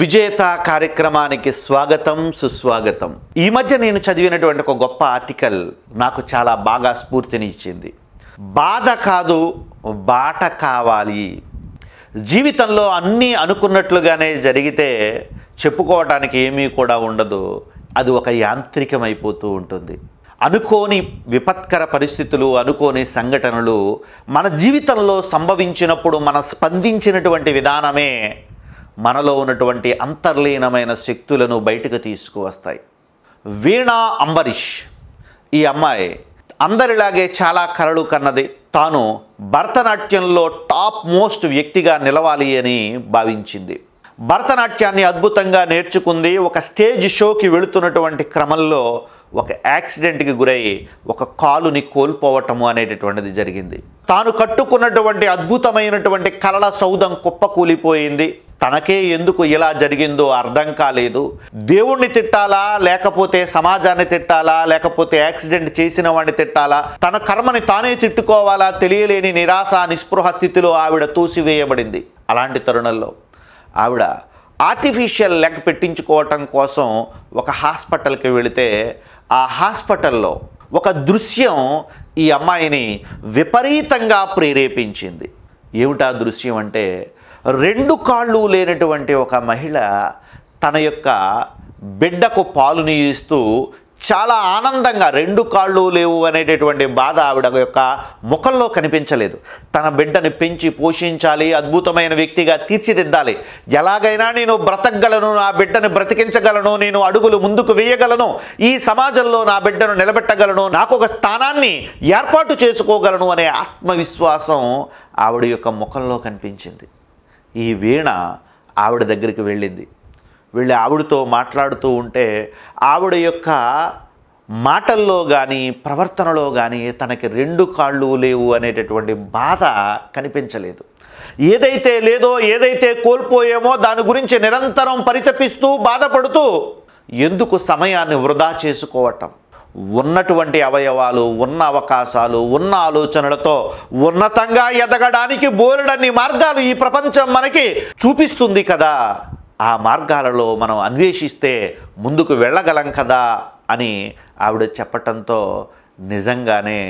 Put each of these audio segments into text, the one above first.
విజేత కార్యక్రమానికి స్వాగతం సుస్వాగతం. ఈ మధ్య నేను చదివినటువంటి ఒక గొప్ప ఆర్టికల్ నాకు చాలా బాగా స్ఫూర్తినిచ్చింది బాధ కాదు బాట కావాలి. జీవితంలో అన్నీ అనుకున్నట్లుగానే జరిగితే చెప్పుకోవడానికి ఏమీ కూడా ఉండదు. అది ఒక యాంత్రికమైపోతూ ఉంటుంది. అనుకోని విపత్కర పరిస్థితులు అనుకోని సంఘటనలు మన జీవితంలో సంభవించినప్పుడు మన స్పందించినటువంటి విధానమే మనలో ఉన్నటువంటి అంతర్లీనమైన శక్తులను బయటకు తీసుకువస్తాయి. వీణా అంబరీష్ ఈ అమ్మాయి అందరిలాగే చాలా కలలు కన్నది. తాను భరతనాట్యంలో టాప్ మోస్ట్ వ్యక్తిగా నిలవాలి అని భావించింది. భరతనాట్యాన్ని అద్భుతంగా నేర్చుకుంది. ఒక స్టేజ్ షోకి వెళుతున్నటువంటి క్రమంలో ఒక యాక్సిడెంట్కి గురై ఒక కాలుని కోల్పోవటము అనేటటువంటిది జరిగింది. తాను కట్టుకున్నటువంటి అద్భుతమైనటువంటి కలల సౌధం కుప్పకూలిపోయింది. తనకే ఎందుకు ఇలా జరిగిందో అర్థం కాలేదు. దేవుణ్ణి తిట్టాలా లేకపోతే సమాజాన్ని తిట్టాలా లేకపోతే యాక్సిడెంట్ చేసిన వాడిని తిట్టాలా? తన కర్మని తానే తిట్టుకోవాలా? తెలియలేని నిరాశ నిస్పృహ స్థితిలో ఆవిడ తోసివేయబడింది. అలాంటి తరుణంలో ఆవిడ ఆర్టిఫిషియల్ లెగ్ పెట్టించుకోవటం కోసం ఒక హాస్పిటల్కి వెళితే ఆ హాస్పిటల్లో ఒక దృశ్యం ఈ అమ్మాయిని విపరీతంగా ప్రేరేపించింది. ఏమిటా దృశ్యం అంటే రెండు కాళ్ళు లేనటువంటి ఒక మహిళ తన యొక్క బిడ్డకు పాలుని ఇస్తూ చాలా ఆనందంగా రెండు కాళ్ళు లేవు అనేటటువంటి బాధ ఆవిడ యొక్క ముఖంలో కనిపించలేదు. తన బిడ్డని పెంచి పోషించాలి అద్భుతమైన వ్యక్తిగా తీర్చిదిద్దాలి. ఎలాగైనా నేను బ్రతకగలను నా బిడ్డని బ్రతికించగలను నేను అడుగులు ముందుకు వేయగలను ఈ సమాజంలో నా బిడ్డను నిలబెట్టగలను నాకు ఒక స్థానాన్ని ఏర్పాటు చేసుకోగలను అనే ఆత్మవిశ్వాసం ఆవిడ యొక్క ముఖంలో కనిపించింది. ఈ వీణ ఆవిడ దగ్గరికి వెళ్ళింది. వీళ్ళు ఆవిడతో మాట్లాడుతూ ఉంటే ఆవిడ యొక్క మాటల్లో కానీ ప్రవర్తనలో కానీ తనకి రెండు కాళ్ళు లేవు అనేటటువంటి బాధ కనిపించలేదు. ఏదైతే లేదో ఏదైతే కోల్పోయామో దాని గురించి నిరంతరం పరితపిస్తూ బాధపడుతూ ఎందుకు సమయాన్ని వృధా చేసుకోవటం? ఉన్నటువంటి అవయవాలు ఉన్న అవకాశాలు ఉన్న ఆలోచనలతో ఉన్నతంగా ఎదగడానికి బోలెడన్ని మార్గాలు ఈ ప్రపంచం మనకి చూపిస్తుంది కదా. ఆ మార్గాలలో మనం అన్వేషిస్తే ముందుకు వెళ్ళగలం కదా అని ఆవిడ చెప్పటంతో నిజంగానే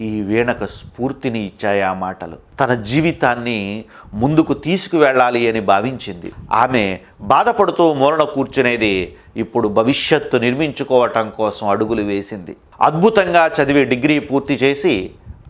ఈ వీణకు స్ఫూర్తిని ఇచ్చాయి ఆ మాటలు. తన జీవితాన్ని ముందుకు తీసుకువెళ్ళాలి అని భావించింది. ఆమె బాధపడుతూ మూలన కూర్చునేది ఇప్పుడు భవిష్యత్తు నిర్మించుకోవటం కోసం అడుగులు వేసింది. అద్భుతంగా చదివి డిగ్రీ పూర్తి చేసి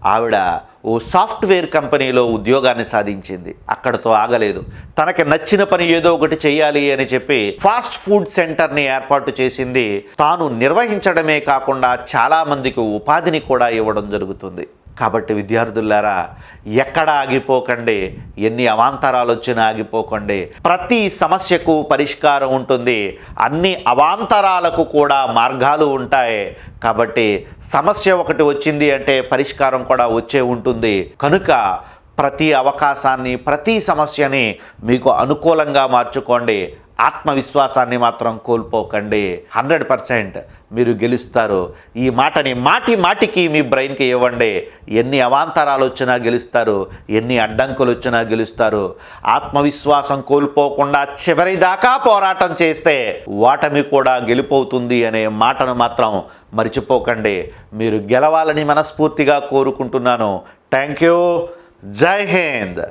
ఆవిడ ఓ సాఫ్ట్వేర్ కంపెనీలో ఉద్యోగాన్ని సాధించింది. అక్కడతో ఆగలేదు. తనకి నచ్చిన పని ఏదో ఒకటి చేయాలి అని చెప్పి ఫాస్ట్ ఫుడ్ సెంటర్ని ఏర్పాటు చేసింది. తాను నిర్వహించడమే కాకుండా చాలామందికి ఉపాధిని కూడా ఇవ్వడం జరుగుతుంది. కాబట్టి విద్యార్థులారా ఎక్కడ ఆగిపోకండి ఎన్ని అవాంతరాలు వచ్చినా ఆగిపోకండి. ప్రతి సమస్యకు పరిష్కారం ఉంటుంది అన్ని అవాంతరాలకు కూడా మార్గాలు ఉంటాయి. కాబట్టి సమస్య ఒకటి వచ్చింది అంటే పరిష్కారం కూడా వచ్చే ఉంటుంది. కనుక ప్రతి అవకాశాన్ని ప్రతి సమస్యని మీకు అనుకూలంగా మార్చుకోండి. ఆత్మవిశ్వాసాన్ని మాత్రం కోల్పోకండి. హండ్రెడ్ పర్సెంట్ మీరు గెలుస్తారు. ఈ మాటని మాటి మాటికి మీ బ్రెయిన్కి ఇవ్వండి. ఎన్ని అవాంతరాలు వచ్చినా గెలుస్తారు. ఎన్ని అడ్డంకులు వచ్చినా గెలుస్తారు. ఆత్మవిశ్వాసం కోల్పోకుండా చివరి దాకా పోరాటం చేస్తే ఓటమి కూడా గెలుపవుతుంది అనే మాటను మాత్రం మర్చిపోకండి. మీరు గెలవాలని మనస్ఫూర్తిగా కోరుకుంటున్నాను. థ్యాంక్ యూ జై హింద్.